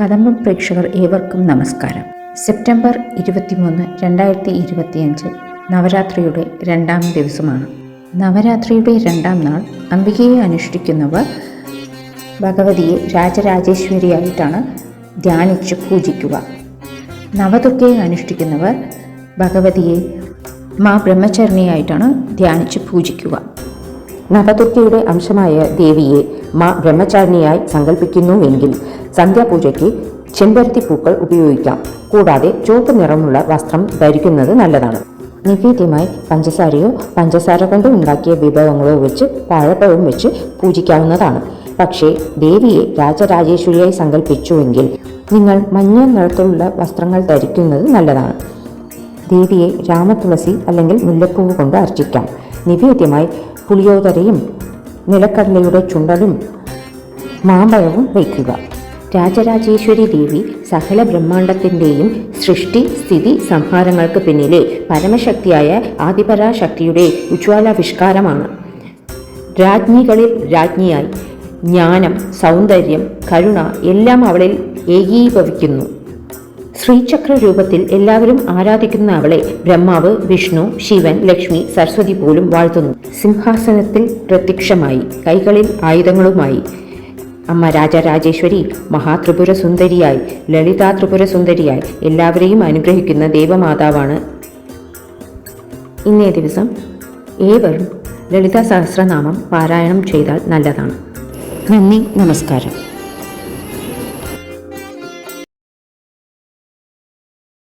കദമ്പം പ്രേക്ഷകർ ഏവർക്കും നമസ്കാരം. സെപ്റ്റംബർ ഇരുപത്തിമൂന്ന് രണ്ടായിരത്തി ഇരുപത്തിയഞ്ച് നവരാത്രിയുടെ രണ്ടാം ദിവസമാണ്. നവരാത്രിയുടെ രണ്ടാം നാൾ അംബികയെ അനുഷ്ഠിക്കുന്നവർ ഭഗവതിയെ രാജരാജേശ്വരിയായിട്ടാണ് ധ്യാനിച്ച് പൂജിക്കുക. നവദുർഗയെ അനുഷ്ഠിക്കുന്നവർ ഭഗവതിയെ മാ ബ്രഹ്മചരണിയായിട്ടാണ് ധ്യാനിച്ച് പൂജിക്കുക. നവദുർഗയുടെ അംശമായ ദേവിയെ മാ ബ്രഹ്മചാരിണിയായി സങ്കല്പിക്കുന്നുവെങ്കിൽ സന്ധ്യാപൂജയ്ക്ക് ചെമ്പരത്തി പൂക്കൾ ഉപയോഗിക്കാം. കൂടാതെ ചുവപ്പ് നിറമുള്ള വസ്ത്രം ധരിക്കുന്നത് നല്ലതാണ്. നിവേദ്യമായി പഞ്ചസാരയോ പഞ്ചസാര കൊണ്ട് ഉണ്ടാക്കിയ വിഭവങ്ങളോ വെച്ച് പഴപ്പഴവും വെച്ച് പൂജിക്കാവുന്നതാണ്. പക്ഷേ ദേവിയെ രാജരാജേശ്വരിയായി സങ്കല്പിച്ചുവെങ്കിൽ നിങ്ങൾ മഞ്ഞ നിറത്തിലുള്ള വസ്ത്രങ്ങൾ ധരിക്കുന്നത് നല്ലതാണ്. ദേവിയെ രാമതുളസി അല്ലെങ്കിൽ മുല്ലപ്പൂവ് കൊണ്ട് അർച്ചിക്കാം. നിവേദ്യമായി പുളിയോദരയും നിലക്കടലയുടെ ചുണ്ടലും മാമ്പഴവും വയ്ക്കുക. രാജരാജേശ്വരി ദേവി സകല ബ്രഹ്മാണ്ടത്തിന്റെയും സൃഷ്ടി സ്ഥിതി സംഹാരങ്ങൾക്ക് പിന്നിലെ പരമശക്തിയായ ആദിപരാശക്തിയുടെ ഉജ്ജ്വലാവിഷ്കാരമാണ്. രാജ്ഞികളിൽ രാജ്ഞിയായി ജ്ഞാനം സൗന്ദര്യം കരുണ എല്ലാം അവളിൽ ഏകീഭവിക്കുന്നു. ശ്രീചക്ര രൂപത്തിൽ എല്ലാവരും ആരാധിക്കുന്ന അവളെ ബ്രഹ്മാവ് വിഷ്ണു ശിവൻ ലക്ഷ്മി സരസ്വതി പോലും വാഴ്ത്തുന്നു. സിംഹാസനത്തിൽ പ്രത്യക്ഷമായി കൈകളിൽ ആയുധങ്ങളുമായി അമ്മ രാജരാജേശ്വരി മഹാത്രിപുര സുന്ദരിയായി ലളിതാ ത്രിപുര സുന്ദരിയായി എല്ലാവരെയും അനുഗ്രഹിക്കുന്ന ദേവമാതാവാണ്. ഇന്നേ ദിവസം ഏവരും ലളിതാ സഹസ്രനാമം പാരായണം ചെയ്താൽ നല്ലതാണ്. നന്ദി നമസ്കാരം.